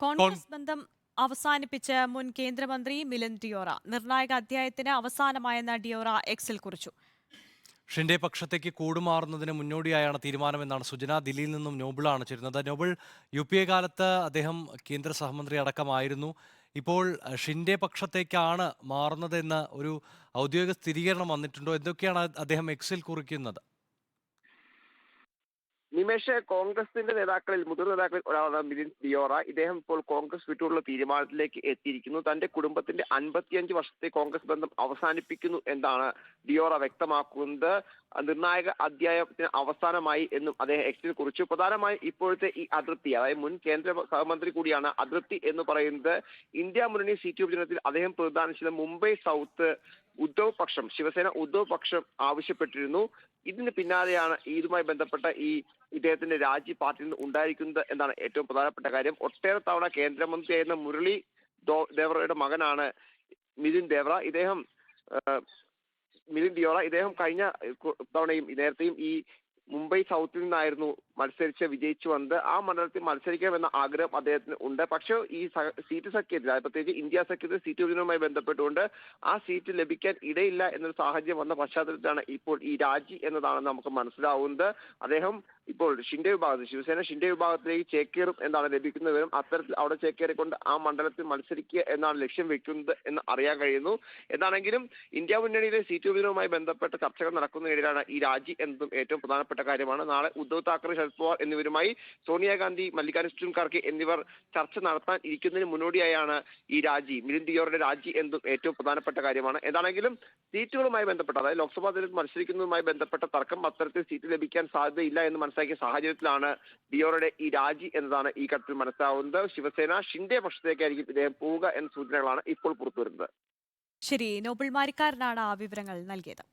കോൺഗ്രസ് ബന്ധം അവസാനിപ്പിച്ച് മുൻ കേന്ദ്രമന്ത്രി മിലൻ ഡിയോറ നിർണായക അധ്യായത്തിന് അവസാനമായെന്ന ഡിയോറ എക്സിൽ കുറിച്ചു. ഷിൻഡെ പക്ഷത്തേക്ക് കൂടുമാറുന്നതിന് മുന്നോടിയായാണ് തീരുമാനമെന്നാണ് സുജന. ദില്ലിയിൽ നിന്നും നോബിളാണ് ചേരുന്നത്. നോബിൾ യു പി എ കാലത്ത് അദ്ദേഹം കേന്ദ്ര സഹമന്ത്രി അടക്കമായിരുന്നു. ഇപ്പോൾ ഷിൻഡെ പക്ഷത്തേക്കാണ് മാറുന്നതെന്ന് ഒരു ഔദ്യോഗിക സ്ഥിരീകരണം വന്നിട്ടുണ്ടോ? എന്തൊക്കെയാണ് അദ്ദേഹം എക്സിൽ കുറിക്കുന്നത്? നിമേഷ് കോൺഗ്രസിന്റെ നേതാക്കളിൽ മുതിർന്ന നേതാക്കളിൽ ഒരാളാണ് മിലിൻ ദിയോറ. ഇദ്ദേഹം ഇപ്പോൾ കോൺഗ്രസ് വിട്ടുള്ള തീരുമാനത്തിലേക്ക് എത്തിയിരിക്കുന്നു. തന്റെ കുടുംബത്തിന്റെ അൻപത്തിയഞ്ച് വർഷത്തെ കോൺഗ്രസ് ബന്ധം അവസാനിപ്പിക്കുന്നു എന്നാണ് ദിയോറ വ്യക്തമാക്കുന്നത്. നിർണായക അധ്യായത്തിന് അവസാനമായി എന്നും അദ്ദേഹം എക്സിൽ കുറിച്ചു. പ്രധാനമായും ഇപ്പോഴത്തെ ഈ അതിർത്തി അതായത് മുൻ കേന്ദ്ര സഹമന്ത്രി കൂടിയാണ് അതിർത്തി എന്ന് പറയുന്നത് ഇന്ത്യ മുന്നണി സീറ്റ് വിഭജനത്തിൽ അദ്ദേഹം പ്രതിദാനം ചെയ്ത മുംബൈ സൗത്ത് ഉദ്ധവ് പക്ഷം ശിവസേന ഉദ്ധവ് പക്ഷം ആവശ്യപ്പെട്ടിരുന്നു. ഇതിന് പിന്നാലെയാണ് ഇതുമായി ബന്ധപ്പെട്ട ഈ ഇദ്ദേഹത്തിന്റെ രാജി പാർട്ടിയിൽ നിന്ന് ഉണ്ടായിരിക്കുന്നത് എന്നാണ് ഏറ്റവും പ്രധാനപ്പെട്ട കാര്യം. ഒട്ടേറെ തവണ കേന്ദ്രമന്ത്രിയായിരുന്ന മുരളി ദേവറയുടെ മകനാണ് മിഥുൻ ദേവറ. ഇദ്ദേഹം മിലിൻ ഡിയോള ഇദ്ദേഹം കഴിഞ്ഞ തവണയും നേരത്തെയും ഈ മുംബൈ സൗത്തിൽ നിന്നായിരുന്നു മത്സരിച്ച് വിജയിച്ചു വന്നത്. ആ മണ്ഡലത്തിൽ മത്സരിക്കണമെന്ന ആഗ്രഹം അദ്ദേഹത്തിന് ഉണ്ട്. പക്ഷേ ഈ സീറ്റ് സഖ്യത്തിൽ പ്രത്യേകിച്ച് ഇന്ത്യ സഖ്യത്തിൽ സീറ്റ് വിഭജനവുമായി ബന്ധപ്പെട്ടുകൊണ്ട് ആ സീറ്റ് ലഭിക്കാൻ ഇടയില്ല എന്നൊരു സാഹചര്യം വന്ന പശ്ചാത്തലത്തിലാണ് ഇപ്പോൾ ഈ രാജി എന്നതാണ് നമുക്ക് മനസ്സിലാവുന്നത്. അദ്ദേഹം ഇപ്പോൾ ഷിൻഡെ വിഭാഗത്തിൽ ശിവസേന ഷിൻഡെ വിഭാഗത്തിലേക്ക് ചേക്കേറും എന്നാണ് ലഭിക്കുന്ന വിവരം. അത്തരത്തിൽ അവിടെ ചേക്കേറിക്കൊണ്ട് ആ മണ്ഡലത്തിൽ മത്സരിക്കുക എന്നാണ് ലക്ഷ്യം വെക്കുന്നത് എന്ന് അറിയാൻ കഴിയുന്നു. എന്താണെങ്കിലും ഇന്ത്യ മുന്നണിയിലെ സീറ്റ് വിഭജനവുമായി ബന്ധപ്പെട്ട ചർച്ചകൾ നടക്കുന്നതിനിടയിലാണ് ഈ രാജി എന്നതും ഏറ്റവും പ്രധാനപ്പെട്ട കാര്യമാണ്. നാളെ ഉദ്ധവ് താക്കറെ ശരത് പവാർ എന്നിവരുമായി സോണിയാഗാന്ധി മല്ലികാർജുൻ ഖാർഗെ എന്നിവർ ചർച്ച നടത്താൻ ഇരിക്കുന്നതിന് മുന്നോടിയായാണ് ഈ രാജി. മിലിൻ രാജി എന്നതും ഏറ്റവും പ്രധാനപ്പെട്ട കാര്യമാണ്. എന്താണെങ്കിലും സീറ്റുകളുമായി ബന്ധപ്പെട്ട അതായത് ലോക്സഭാ തെരഞ്ഞെടുപ്പ് മത്സരിക്കുന്നതുമായി ബന്ധപ്പെട്ട തർക്കം അത്തരത്തിൽ സീറ്റ് ലഭിക്കാൻ സാധ്യതയില്ല എന്ന് മനസ്സിലാക്കിയ സാഹചര്യത്തിലാണ് ഡിയോറയുടെ ഈ രാജി എന്നതാണ് ഈ ഘട്ടത്തിൽ മനസ്സിലാവുന്നത്. ശിവസേന ഷിൻഡെ പക്ഷത്തേക്കായിരിക്കും ഇദ്ദേഹം പോവുക എന്ന സൂചനകളാണ് ഇപ്പോൾ പുറത്തുവരുന്നത്. ശരി നോബിൾ മാരിക്കാരനാണ് ആ വിവരങ്ങൾ നൽകിയത്.